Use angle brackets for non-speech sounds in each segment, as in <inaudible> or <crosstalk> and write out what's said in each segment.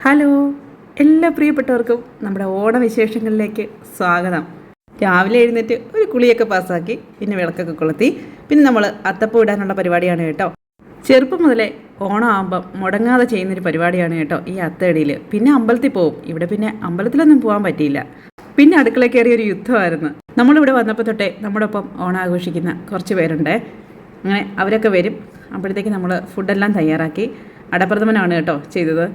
Hello എല്ലാ പ്രിയപ്പെട്ടവർക്കും നമ്മുടെ ഓണവിശേഷങ്ങളിലേക്ക് സ്വാഗതം. രാവിലെ എഴുന്നേറ്റ് ഒരു കുളിയൊക്കെ പാസ്സാക്കി പിന്നെ വിളക്കൊക്കെ കൊളുത്തി പിന്നെ നമ്മൾ അത്തപ്പൂ ഇടാനുള്ള പരിപാടിയാണ് കേട്ടോ. ചെറുപ്പം മുതലേ ഓണമാകുമ്പം മുടങ്ങാതെ ചെയ്യുന്നൊരു പരിപാടിയാണ് കേട്ടോ ഈ അത്തടിയിൽ പിന്നെ അമ്പലത്തിൽ പോവും. ഇവിടെ പിന്നെ അമ്പലത്തിലൊന്നും പോകാൻ പറ്റിയില്ല. പിന്നെ അടുക്കള കയറിയ ഒരു യുദ്ധമായിരുന്നു. നമ്മളിവിടെ വന്നപ്പോൾ തൊട്ടേ നമ്മുടെ ഒപ്പം ഓണം ആഘോഷിക്കുന്ന കുറച്ച് പേരുണ്ട്. അങ്ങനെ അവരൊക്കെ വരും. അപ്പോഴത്തേക്ക് നമ്മൾ ഫുഡെല്ലാം തയ്യാറാക്കി അടപ്രഥമനാണ് കേട്ടോ ചെയ്തത്.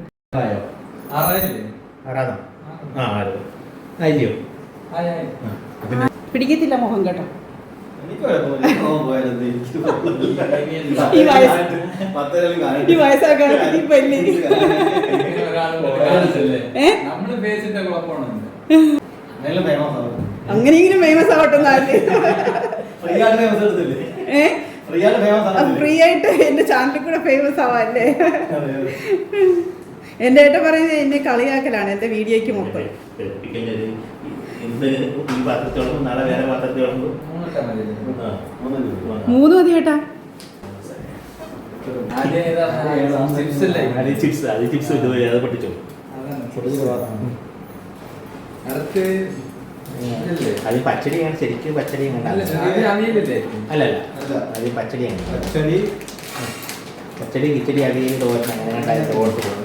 പിടിക്കത്തില്ല മുഖം കേട്ടോ. ഈ. അങ്ങനെയെങ്കിലും ഫേമസ് ഫ്രീ ആയിട്ട് എന്റെ ചാനലിൽ കൂടെ ഫേമസ് ആവാല്ലേ എന്റെ ഏട്ട പറയുന്നത് എന്നെ കളിയാക്കലാണ് എന്റെ വീഡിയോയ്ക്ക് മൊത്തം? മൂന്ന് മതി ഏട്ടാ? അത്? പച്ചടിയാണ് ശരിക്കും പച്ചടിയാണ് അല്ല, അല്ല അല്ല അല്ല. അത് പച്ചടിയാണ് പച്ചടി പച്ചടി കിച്ചടി അവിയൽ തോരൻ അങ്ങനെ ഉണ്ടായിട്ട് ഓർത്ത് പോകുന്നത്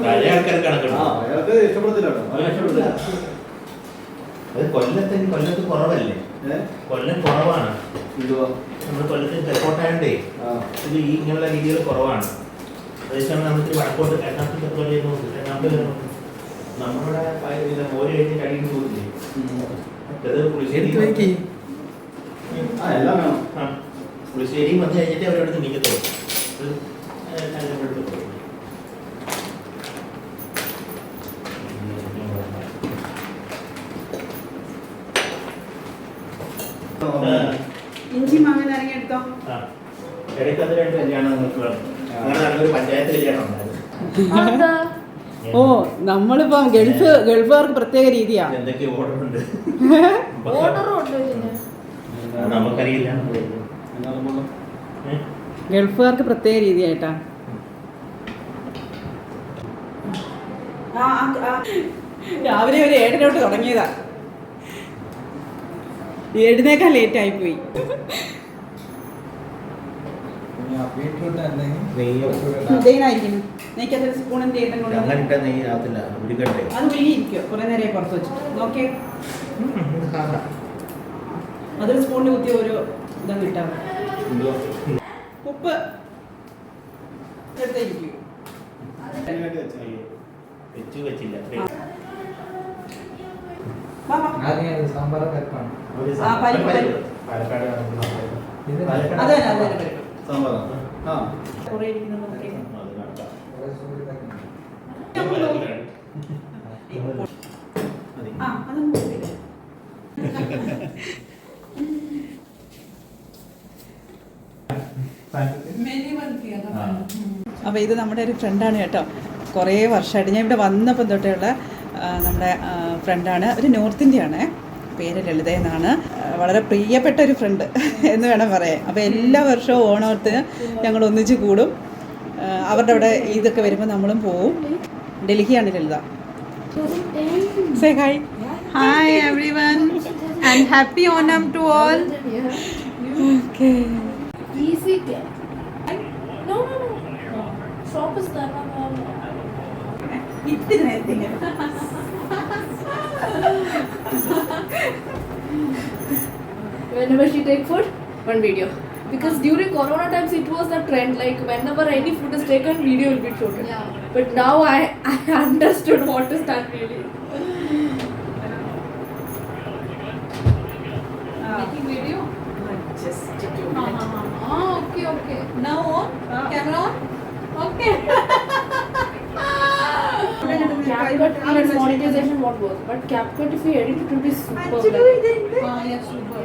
പഴയ ആൾക്കാർക്ക് ആ, കണക്കുണ്ടോ അയാൾക്ക് ഇഷ്ടപ്പെടത്തില്ല കേട്ടോ. അവന് ഇഷ്ടപ്പെടത്തില്ല. അത് കൊല്ലത്തിന് കൊല്ലത്ത് കുറവല്ലേ? കൊല്ലം കുറവാണ്. നമ്മൾ നമ്മുടെ കൊല്ലത്തിന് തെക്കോട്ടായോണ്ടേ. ഇത് ഈ ഇങ്ങനെയുള്ള രീതികൾ കുറവാണ്. അതേസമയം നമുക്ക് വടക്കോട്ട് എറണാകുളത്ത് പോലെ എറണാകുളത്ത് നമ്മുടെ ഓരോ കഴിഞ്ഞ് കഴിയുന്ന പോകില്ലേ പുളിശ്ശേരി വന്ന് കഴിഞ്ഞിട്ട് അവരടുത്ത് നിൽക്കത്തുള്ളൂ ഇഞ്ചി മാങ്ങ നാരങ്ങ എടുത്തോ? ആ. ഇടയ്ക്ക് രണ്ട് കല്യാണം നിങ്ങൾക്ക് വേണം. പഞ്ചായത്ത് കല്യാണം ഉണ്ടായിരുന്നു ഓ നമ്മളിപ്പം ഗൾഫ് ഗൾഫുകാർക്ക് പ്രത്യേക രീതിയാ? ഗൾഫുകാർക്ക് പ്രത്യേക രീതിയായിട്ടാ? രാവിലെ ഒരു ഏഴിനോട്ട് തുടങ്ങിയതാ. ഏഴിനേക്കാൾ ലേറ്റ് ആയിപ്പോയി. ഇട്ടാ നെയ്യ്? ആകത്തില്ല ഉരുക്കണ്ടേ അത് ഉരുകിയിരിക്കും കുറെ നേരം പുറത്ത് വെച്ചിട്ട്. നോക്കിയേ. അതൊരു സ്പൂണിൽ കുത്തി ഒരു? ഉപ്പ് എടുത്തേക്കും. വെച്ച് വെച്ചില്ല. സാമ്പാർ പരിപ്പ്, അത് തന്നെ അത്. തന്നെ പരിപ്പ്. സാമ്പാറാ ആ നോക്കി. ആ. അപ്പോൾ ഇത് നമ്മുടെ ഒരു ഫ്രണ്ടാണ് കേട്ടോ കുറേ വർഷമായിട്ട് ഞാൻ ഇവിടെ വന്നപ്പം തൊട്ടുള്ള നമ്മുടെ ഫ്രണ്ടാണ് ഒരു നോർത്ത് ഇന്ത്യയാണ് പേര് ലളിത എന്നാണ്. വളരെ പ്രിയപ്പെട്ട ഒരു ഫ്രണ്ട് എന്ന് വേണം പറയാൻ. അപ്പോൾ എല്ലാ വർഷവും ഓണത്തിന് ഞങ്ങൾ ഒന്നിച്ച് കൂടും. അവരുടെ അവിടെ ഇതൊക്കെ വരുമ്പോൾ നമ്മളും പോവും. ഡൽഹിയാണ് Lalitha. Say hi hi everyone and happy Onam to all okay Easy get. Take food, one video. Because during Corona times, it was the trend. Like whenever any food is taken, video will be shot. Yeah. But now I <laughs> I understood what is that really. Making video. Oh, okay, okay. Now on. Camera on. Okay. <laughs> CapCut means monetization what works, but CapCut if you edit it will be super.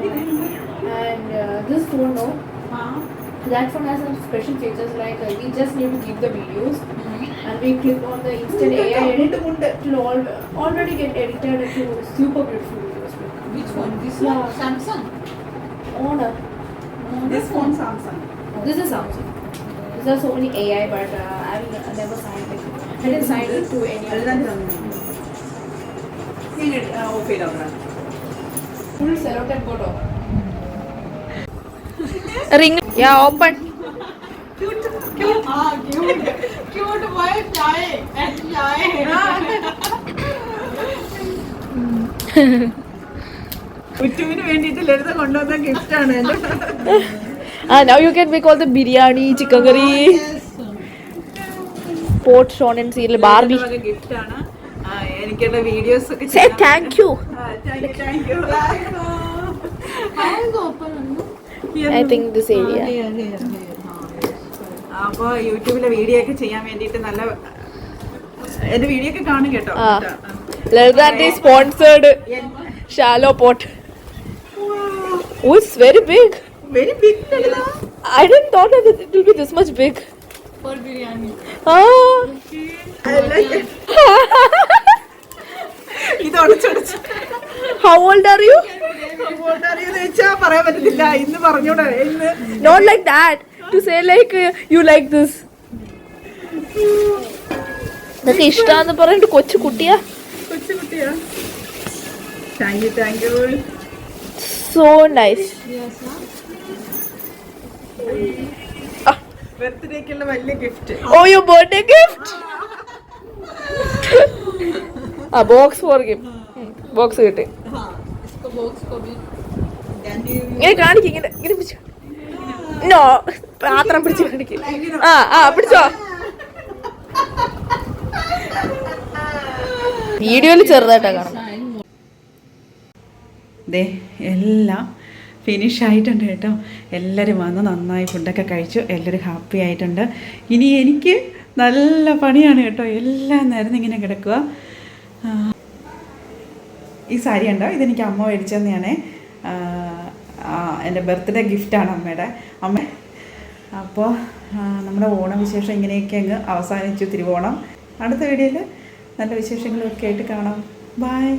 like- and uh, this phone no huh? that phone has some special features like uh, we just need to give the videos mm-hmm. and we click on the instant AI edit it will already get edited into super beautiful videos. Which one? This yeah. one? Samsung? Honor. No, this phone Samsung. This is Samsung. this are so many AI but uh, I've never signed it. I didn't sign it to any of them. Full cello tape photo. Ring yeah open biryani chicken curry പോർട്ട് ഷോൺ and serial Barbie gift ആണ് എനിക്ക് videos ഒക്കെ I think this area. അപ്പോൾ യൂട്യൂബിലെ video ഒക്കെ ചെയ്യാൻ വേണ്ടിയിട്ട് നല്ല എന്റെ വീഡിയോ ഒക്കെ കാണും കേട്ടോ Ah. Sponsored shallow pot. Oh, it's very big. Very big I didn't thought that it will be this much big. For biryani. Ah. ഇത് ഉടച്ചൊടച്ച് യു ഓൾഡ് ആർ യു പറയാൻ പറ്റത്തില്ല. ഇന്ന് പറഞ്ഞൂടെ ഇന്ന്. Not like that to say like you like this. ഇതൊക്കെ ഇഷ്ടാന്ന് പറഞ്ഞിട്ട് കൊച്ചു കുട്ടിയാ? കൊച്ചു കുട്ടിയാ. Thank you thank you so nice ബർത്ത്ഡേക്കുള്ള വലിയ gift oh you birthday gift ആ ബോക്സ് ഗിഫ്റ്റ് ബോക്സ് കിട്ടി. ഇങ്ങനെ കാണിക്കും ഇങ്ങനെ ഇങ്ങനെ പിടിച്ചു. നോ പാത്രം പിടിച്ച് കാണിക്കും. ആ ആ പിടിച്ചോ. വീഡിയോയിൽ ചെറുതായിട്ടാ കാണുന്നത് എല്ലാം ഫിനിഷ് ആയിട്ടുണ്ട് കേട്ടോ. എല്ലാവരും വന്ന് നന്നായി ഫുഡൊക്കെ കഴിച്ചു. എല്ലാവരും ഹാപ്പി ആയിട്ടുണ്ട്. ഇനി എനിക്ക് നല്ല പണിയാണ് കേട്ടോ. എല്ലാ നേരം ഇങ്ങനെ കിടക്കുക. ഈ സാരി ഉണ്ടോ ഇതെനിക്ക് അമ്മ മേടിച്ചു തന്നെയാണ്. എന്റെ ബർത്ത്ഡേ ഗിഫ്റ്റാണ് അമ്മയുടെ. അമ്മ അപ്പോൾ നമ്മുടെ ഓണവിശേഷം ഇങ്ങനെയൊക്കെ അങ്ങ് അവസാനിച്ചു തിരുവോണം. അടുത്ത വീഡിയോയിൽ നല്ല വിശേഷങ്ങളൊക്കെ ആയിട്ട് കാണാം. ബായ്